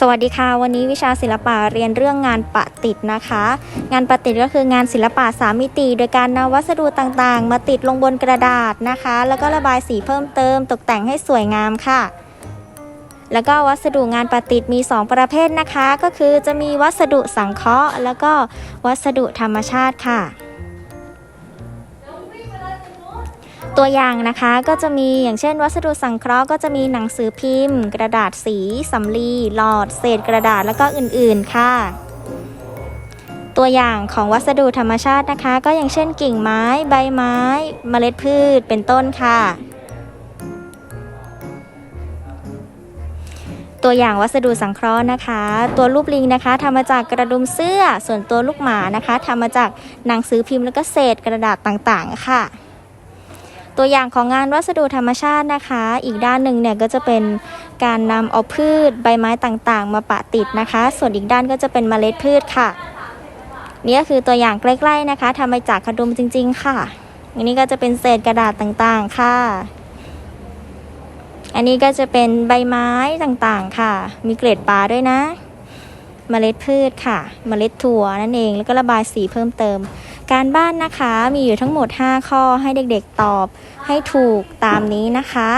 สวัสดีค่ะ วันนี้วิชาศิลปะเรียนเรื่องงานประติดนะคะ งานประติดก็คืองานศิลปะสามมิติ โดยการนำวัสดุต่างๆ มาติดลงบนกระดาษนะคะ แล้วก็ระบายสีเพิ่มเติม ตกแต่งให้สวยงามค่ะ แล้วก็วัสดุงานประติดมี 2 ประเภทนะคะ ก็คือจะมีวัสดุสังเคราะห์ แล้วก็วัสดุธรรมชาติค่ะ ตัวอย่างนะคะก็จะมีอย่างเช่น วัสดุสังเคราะห์ก็จะมีหนังสือพิมพ์ กระดาษสีสำลีหลอด เศษกระดาษแล้วก็อื่นๆค่ะ ตัวอย่างของวัสดุธรรมชาตินะคะ ก็อย่างเช่นกิ่งไม้ ใบไม้ เมล็ดพืชเป็นต้นค่ะ ตัวอย่างวัสดุสังเคราะห์นะคะ ตัวรูปลิงนะคะทำมาจากกระดุมเสื้อส่วนตัวลูกหมานะคะทำมาจากหนังสือพิมพ์แล้วก็เศษกระดาษต่างๆ ค่ะ ตัวอย่างของงานวัสดุธรรมชาตินะคะ อีกด้านหนึ่งเนี่ยก็จะเป็นการนำเอาพืชใบไม้ต่างๆ มาปะติดนะคะ ส่วนอีกด้านก็จะเป็นเมล็ดพืชค่ะ นี่ก็คือตัวอย่างใกล้ๆนะคะทำมาจากกระดุมจริง ๆ ค่ะอันนี้ก็จะเป็นเศษกระดาษต่างๆค่ะ อันนี้ก็จะเป็นใบไม้ต่างๆค่ะ มีเกล็ดปลาด้วยนะเมล็ดพืชค่ะเมล็ดถั่วนั่นเอง แล้วก็ระบายสีเพิ่มเติม การบ้านนะคะมีอยู่ทั้งหมด 5 ข้อให้เด็กๆตอบให้ถูกตามนี้นะคะ